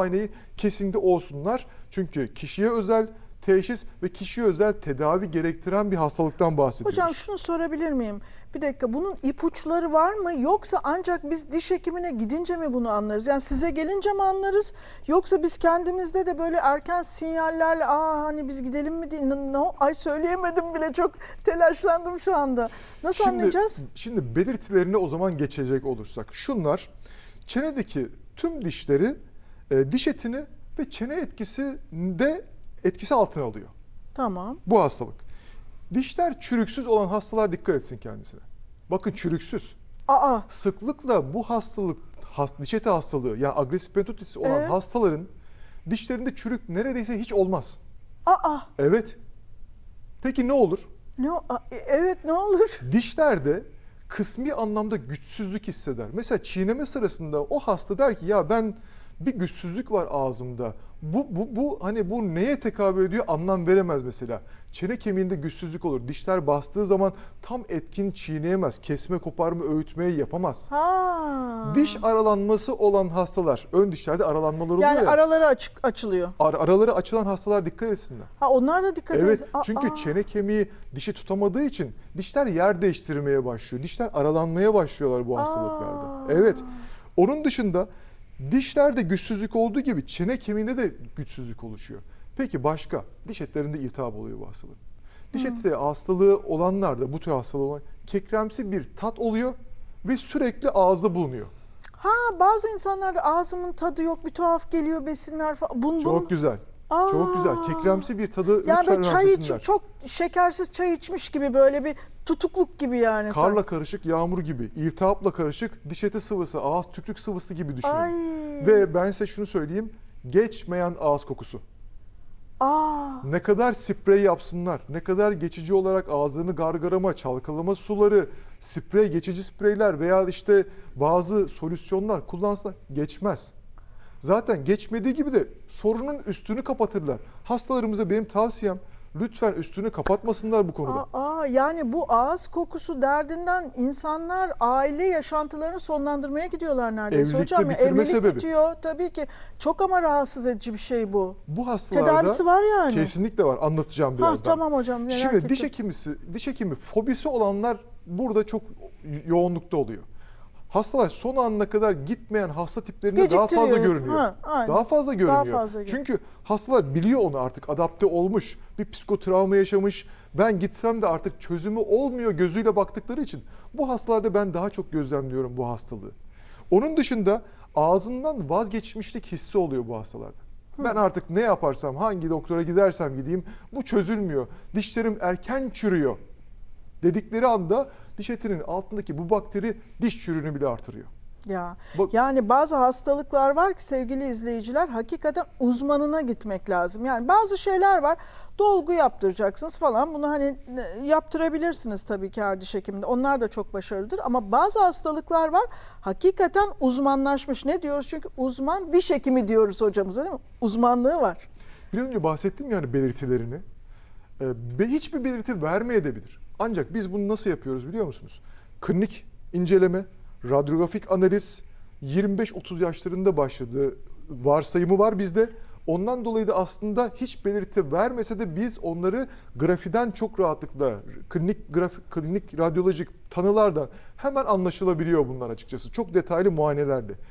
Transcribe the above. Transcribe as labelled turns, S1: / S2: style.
S1: muayeneyi kesinlikle olsunlar. Çünkü kişiye özel teşhis ve kişiye özel tedavi gerektiren bir hastalıktan bahsediyoruz.
S2: Hocam şunu sorabilir miyim? Bir dakika bunun ipuçları var mı yoksa ancak biz diş hekimine gidince mi bunu anlarız? Yani size gelince mi anlarız yoksa biz kendimizde de böyle erken sinyallerle aa hani biz gidelim mi diye no, ay söyleyemedim bile çok telaşlandım şu anda. Nasıl anlayacağız?
S1: Şimdi belirtilerine o zaman geçecek olursak. Şunlar çenedeki tüm dişleri e, diş etini ve çene etkisi de etkisi altına alıyor.
S2: Tamam.
S1: Bu hastalık. Dişler çürüksüz olan hastalar dikkat etsin kendisine. Bakın çürüksüz.
S2: Aa
S1: Sıklıkla bu hastalık, has, diş eti hastalığı yani agresif pentotisi olan
S2: Evet.
S1: hastaların dişlerinde çürük neredeyse hiç olmaz.
S2: aa
S1: Evet. Peki ne olur?
S2: ne o- a- e, evet ne olur?
S1: Dişlerde kısmi anlamda güçsüzlük hisseder. Mesela çiğneme sırasında o hasta der ki ya ben bir güçsüzlük var ağzımda. Bu, bu, bu hani bu neye tekabül ediyor anlam veremez mesela. Çene kemiğinde güçsüzlük olur. Dişler bastığı zaman tam etkin çiğneyemez. Kesme, koparma, öğütmeyi yapamaz.
S2: Ha.
S1: Diş aralanması olan hastalar, ön dişlerde aralanmalar oluyor
S2: yani
S1: ya.
S2: araları açık açılıyor.
S1: Ar- araları açılan hastalar dikkat etsinler.
S2: Ha onlar da dikkat
S1: Evet.
S2: Aa,
S1: çünkü
S2: aa.
S1: çene kemiği dişi tutamadığı için dişler yer değiştirmeye başlıyor. Dişler aralanmaya başlıyorlar bu hastalıklarda.
S2: Aa.
S1: Evet. Onun dışında dişlerde güçsüzlük olduğu gibi çene kemiğinde de güçsüzlük oluşuyor. Peki başka? Diş etlerinde iltihap oluyor bu hastalığın. Diş eti hastalığı olanlarda bu tür hastalığı olan kekremsi bir tat oluyor ve sürekli ağızda bulunuyor.
S2: Ha bazı insanlarda ağzımın tadı yok bir tuhaf geliyor besinler falan. Bun, bun.
S1: Çok güzel. Çok güzel.
S2: Aa.
S1: Kekremsi bir tadı
S2: Yani
S1: lütfen
S2: çay iç,
S1: önemsesinler.
S2: çok şekersiz çay içmiş gibi böyle bir tutukluk gibi yani.
S1: Karla
S2: sanki.
S1: karışık yağmur gibi, iltihapla karışık diş eti sıvısı, ağız tükürük sıvısı gibi düşünün.
S2: Ay.
S1: Ve ben size şunu söyleyeyim, geçmeyen ağız kokusu.
S2: Aa.
S1: Ne kadar sprey yapsınlar, ne kadar geçici olarak ağızlarını gargarama, çalkalama suları, sprey, geçici spreyler veya işte bazı solüsyonlar kullansınlar geçmez. Zaten geçmediği gibi de sorunun üstünü kapatırlar. Hastalarımıza benim tavsiyem lütfen üstünü kapatmasınlar bu konuda.
S2: Aa, yani bu ağız kokusu derdinden insanlar aile yaşantılarını sonlandırmaya gidiyorlar neredeyse.
S1: Evlilikte
S2: Hocam
S1: bitirme
S2: evlilik
S1: sebebi.
S2: bitiyor tabii ki. Çok ama rahatsız edici bir şey bu.
S1: Bu hastalarda
S2: Tedavisi var yani.
S1: kesinlikle var. Anlatacağım
S2: Ha,
S1: birazdan.
S2: tamam hocam merak
S1: Şimdi diş
S2: ettim.
S1: hekimisi, diş hekimi fobisi olanlar burada çok yoğunlukta oluyor. Hastalar son anına kadar gitmeyen hasta tiplerinde daha fazla görünüyor.
S2: Ha, aynen.
S1: daha fazla görünüyor.
S2: fazla görünüyor.
S1: Çünkü hastalar biliyor onu artık adapte olmuş. Bir psikotravma yaşamış. Ben gitsem de artık çözümü olmuyor gözüyle baktıkları için. Bu hastalarda ben daha çok gözlemliyorum bu hastalığı. Onun dışında ağzından vazgeçmişlik hissi oluyor bu hastalarda. Ben artık ne yaparsam, hangi doktora gidersem gideyim bu çözülmüyor. Dişlerim erken çürüyor dedikleri anda diş etinin altındaki bu bakteri diş çürüğünü bile artırıyor.
S2: Ya
S1: Bak-
S2: yani bazı hastalıklar var ki sevgili izleyiciler hakikaten uzmanına gitmek lazım. Yani bazı şeyler var. Dolgu yaptıracaksınız falan. Bunu hani e, yaptırabilirsiniz tabii ki her diş hekiminde. Onlar da çok başarılıdır ama bazı hastalıklar var. Hakikaten uzmanlaşmış. Ne diyoruz? Çünkü uzman diş hekimi diyoruz hocamıza değil mi? Uzmanlığı var.
S1: Biraz önce bahsettim yani belirtilerini. Ee, hiçbir belirti vermeyebilir. Ancak biz bunu nasıl yapıyoruz biliyor musunuz? Klinik inceleme, radyografik analiz 25-30 yaşlarında başladığı varsayımı var bizde. Ondan dolayı da aslında hiç belirti vermese de biz onları grafiden çok rahatlıkla klinik grafik, klinik radyolojik tanılardan hemen anlaşılabiliyor bunlar açıkçası. Çok detaylı muayenelerle.